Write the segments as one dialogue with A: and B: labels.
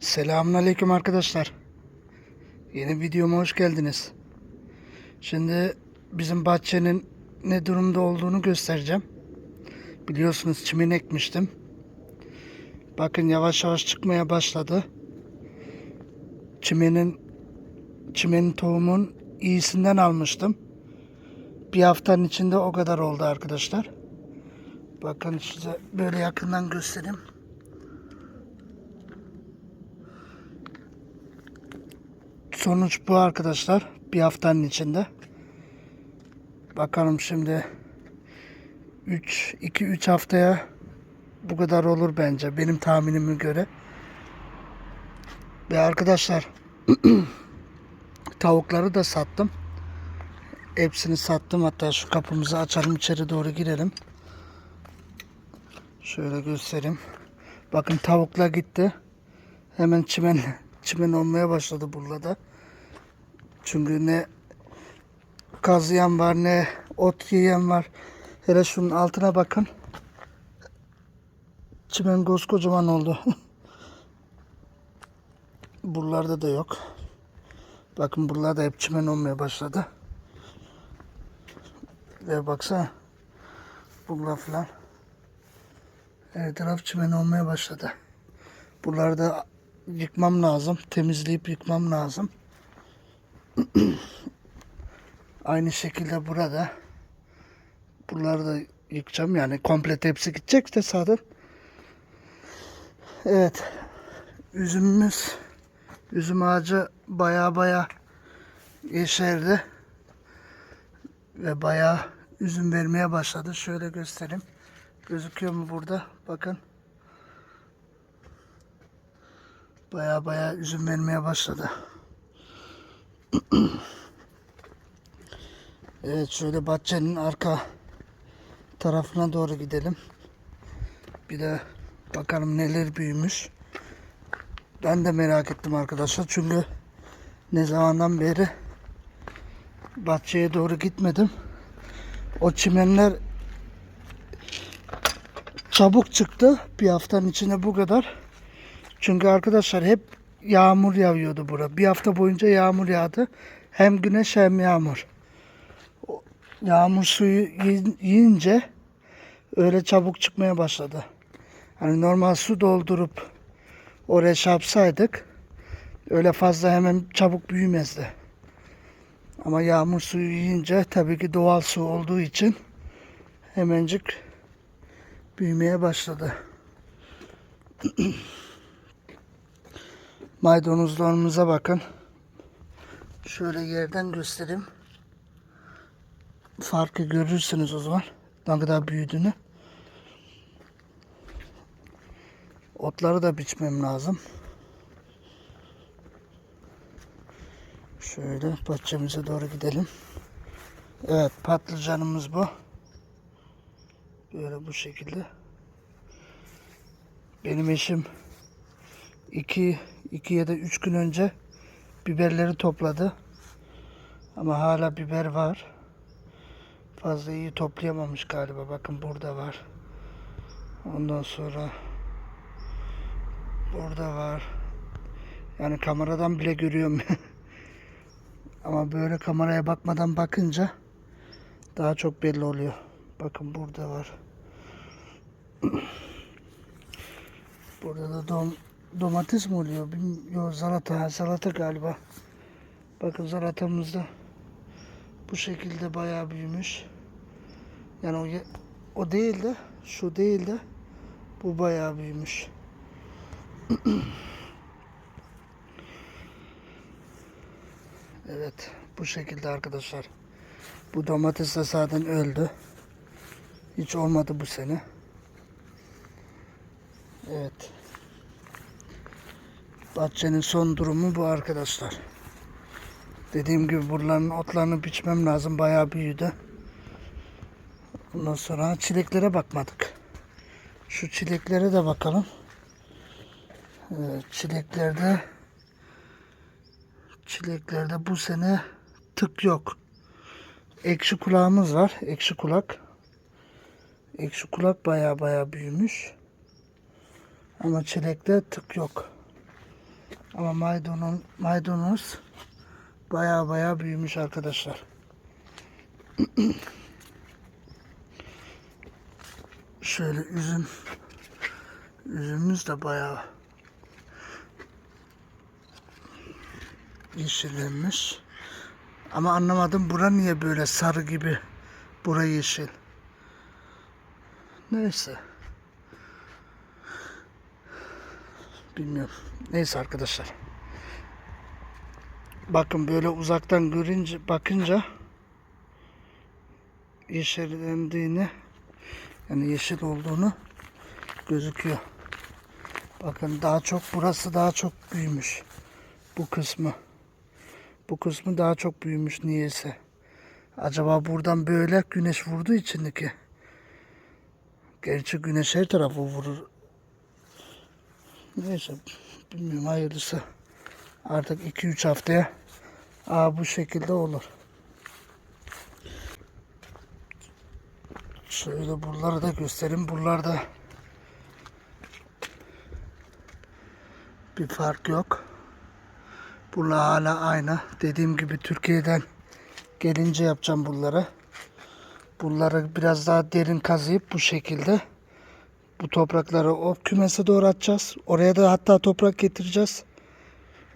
A: Selamünaleyküm arkadaşlar. Yeni videoma hoş geldiniz. Şimdi bizim bahçenin ne durumda olduğunu göstereceğim. Biliyorsunuz çimen ekmiştim. Bakın yavaş yavaş çıkmaya başladı. Çimenin çimenin tohumun iyisinden almıştım. Bir haftanın içinde o kadar oldu arkadaşlar. Bakın size böyle yakından göstereyim. Sonuç bu arkadaşlar. Bir haftanın içinde. Bakalım şimdi 3 2 3 haftaya bu kadar olur bence benim tahminime göre. Ve arkadaşlar tavukları da sattım. Hepsini sattım. Hatta şu kapımızı açalım içeri doğru girelim. Şöyle göstereyim. Bakın tavuklar gitti. Hemen çimen çimen olmaya başladı burada da. Çünkü ne kazıyan var ne ot yiyen var. Hele şunun altına bakın. Çimen koskocaman oldu. Buralarda da yok. Bakın buralarda hep çimen olmaya başladı. Ve baksana. Buralar falan. Her taraf çimen olmaya başladı. Buraları da yıkmam lazım. Temizleyip yıkmam lazım. Aynı şekilde burada. Buraları da yıkacağım. Yani komple hepsi gidecek de sağdan. Evet. Üzümümüz üzüm ağacı baya baya yeşerdi. Ve baya üzüm vermeye başladı. Şöyle göstereyim. Gözüküyor mu burada? Bakın. Baya baya üzüm vermeye başladı. evet şöyle bahçenin arka tarafına doğru gidelim. Bir de bakalım neler büyümüş. Ben de merak ettim arkadaşlar çünkü ne zamandan beri bahçeye doğru gitmedim. O çimenler çabuk çıktı. Bir haftanın içinde bu kadar. Çünkü arkadaşlar hep yağmur yağıyordu bura. Bir hafta boyunca yağmur yağdı. Hem güneş hem yağmur. Yağmur suyu yi- yiyince öyle çabuk çıkmaya başladı. Hani normal su doldurup oraya yapsaydık öyle fazla hemen çabuk büyümezdi. Ama yağmur suyu yiyince tabii ki doğal su olduğu için hemencik büyümeye başladı. Maydanozlarımıza bakın. Şöyle yerden göstereyim. Farkı görürsünüz o zaman. Ne kadar büyüdüğünü. Otları da biçmem lazım. Şöyle bahçemize doğru gidelim. Evet patlıcanımız bu. Böyle bu şekilde. Benim eşim iki, iki ya da üç gün önce biberleri topladı. Ama hala biber var. Fazla iyi toplayamamış galiba. Bakın burada var. Ondan sonra burada var. Yani kameradan bile görüyorum. Ama böyle kameraya bakmadan bakınca daha çok belli oluyor. Bakın burada var. Burada da dom domates mi oluyor? Bilmiyorum. Salata, ha, salata galiba. Bakın salatamız da bu şekilde bayağı büyümüş. Yani o, o değil de şu değil de bu bayağı büyümüş. evet bu şekilde arkadaşlar. Bu domates de zaten öldü. Hiç olmadı bu sene. Evet. Bahçenin son durumu bu arkadaşlar. Dediğim gibi buraların otlarını biçmem lazım. Bayağı büyüdü. Ondan sonra çileklere bakmadık. Şu çileklere de bakalım. Çileklerde çileklerde bu sene tık yok. Ekşi kulağımız var. Ekşi kulak. Ekşi kulak baya baya büyümüş. Ama çilekte tık yok. Ama maydanoz, maydanoz baya baya büyümüş arkadaşlar. Şöyle üzüm. Üzümümüz de bayağı yeşillenmiş. Ama anlamadım bura niye böyle sarı gibi. Bura yeşil. Neyse. Bilmiyorum. Neyse arkadaşlar. Bakın böyle uzaktan görünce bakınca yeşillendiğini yani yeşil olduğunu gözüküyor. Bakın daha çok burası daha çok büyümüş. Bu kısmı. Bu kısmı daha çok büyümüş niyeyse. Acaba buradan böyle güneş vurduğu için ki. Gerçi güneş her tarafı vurur. Neyse bilmiyorum hayırlısı. Artık 2-3 haftaya aa, bu şekilde olur. Şöyle buraları da göstereyim. Buralarda bir fark yok. Buralar hala aynı. Dediğim gibi Türkiye'den gelince yapacağım bunları. Bunları biraz daha derin kazıyıp bu şekilde bu toprakları o kümese doğru atacağız. Oraya da hatta toprak getireceğiz.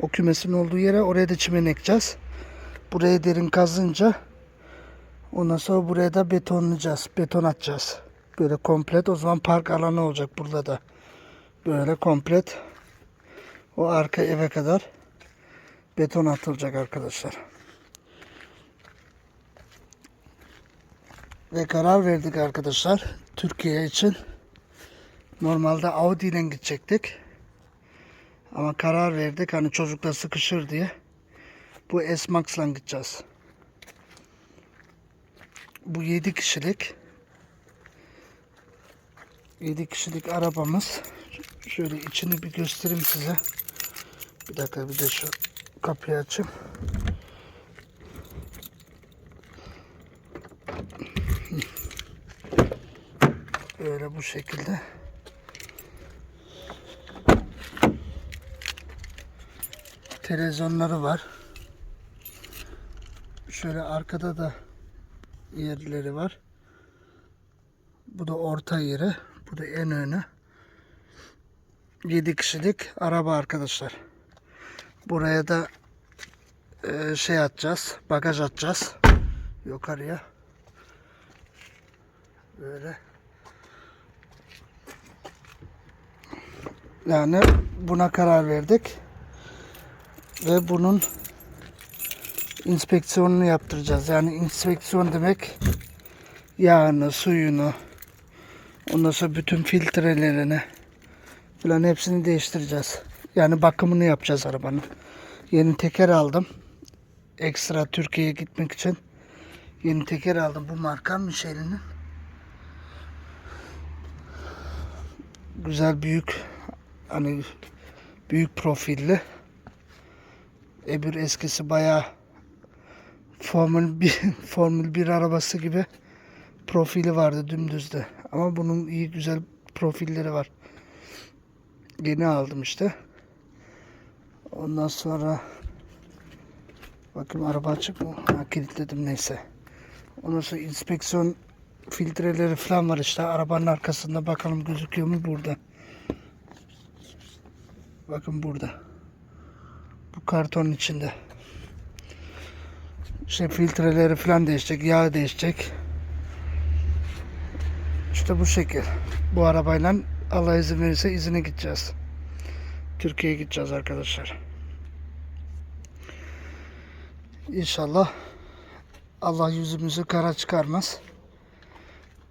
A: O kümesin olduğu yere oraya da çimen ekeceğiz. Buraya derin kazınca ondan sonra buraya da betonlayacağız. Beton atacağız. Böyle komplet o zaman park alanı olacak burada da. Böyle komplet o arka eve kadar beton atılacak arkadaşlar. Ve karar verdik arkadaşlar. Türkiye için normalde Audi ile gidecektik. Ama karar verdik hani çocuklar sıkışır diye. Bu S-Max'la gideceğiz. Bu 7 kişilik 7 kişilik arabamız. Şöyle içini bir göstereyim size. Bir dakika bir de şu kapıyı açayım. Böyle bu şekilde. Televizyonları var. Şöyle arkada da yerleri var. Bu da orta yeri. Bu da en önü. 7 kişilik araba arkadaşlar. Buraya da e, şey atacağız. Bagaj atacağız. Yukarıya. Böyle. Yani buna karar verdik. Ve bunun inspeksiyonunu yaptıracağız. Yani inspeksiyon demek yağını, suyunu, ondan sonra bütün filtrelerini falan hepsini değiştireceğiz. Yani bakımını yapacağız arabanın. Yeni teker aldım. Ekstra Türkiye'ye gitmek için. Yeni teker aldım. Bu marka Michelin'in. Güzel büyük hani büyük profilli. Ebür eskisi bayağı Formül 1, Formül 1 arabası gibi profili vardı dümdüzde. Ama bunun iyi güzel profilleri var. Yeni aldım işte. Ondan sonra bakayım araba açık mı? Ha, kilitledim neyse. Ondan sonra inspeksiyon filtreleri falan var işte arabanın arkasında bakalım gözüküyor mu burada. Bakın burada. Bu kartonun içinde. İşte filtreleri falan değişecek, yağ değişecek. İşte bu şekil. Bu arabayla Allah izin verirse izine gideceğiz. Türkiye'ye gideceğiz arkadaşlar. İnşallah Allah yüzümüzü kara çıkarmaz.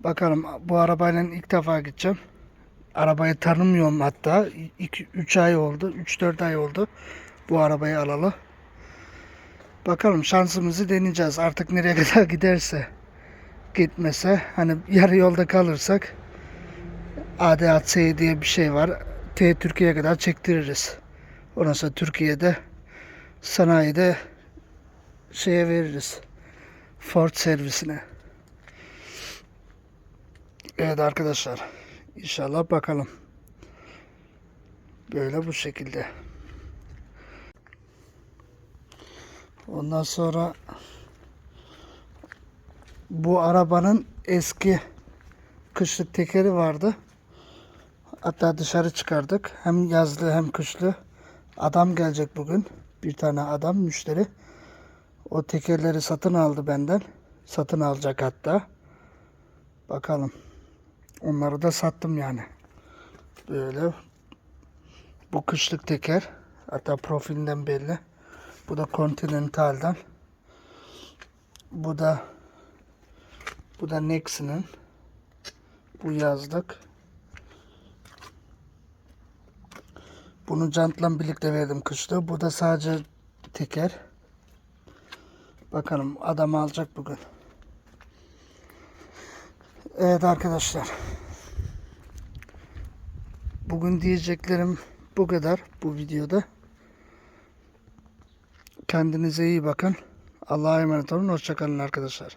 A: Bakalım bu arabayla ilk defa gideceğim. Arabayı tanımıyorum hatta. 3 ay oldu, 3-4 ay oldu bu arabayı alalı. Bakalım şansımızı deneyeceğiz. Artık nereye kadar giderse gitmese hani yarı yolda kalırsak ADAC diye bir şey var. T Türkiye'ye kadar çektiririz. Ondan sonra Türkiye'de sanayide şeye veririz. Ford servisine. Evet arkadaşlar. İnşallah bakalım. Böyle bu şekilde. Ondan sonra bu arabanın eski kışlık tekeri vardı. Hatta dışarı çıkardık. Hem yazlı hem kışlı. Adam gelecek bugün. Bir tane adam müşteri. O tekerleri satın aldı benden. Satın alacak hatta. Bakalım. Onları da sattım yani. Böyle. Bu kışlık teker. Hatta profilinden belli. Bu da Continental'dan. Bu da bu da Nexon'ın. Bu yazlık. Bunu jantla birlikte verdim kışta. Bu da sadece teker. Bakalım adam alacak bugün. Evet arkadaşlar. Bugün diyeceklerim bu kadar bu videoda. Kendinize iyi bakın. Allah'a emanet olun. Hoşçakalın arkadaşlar.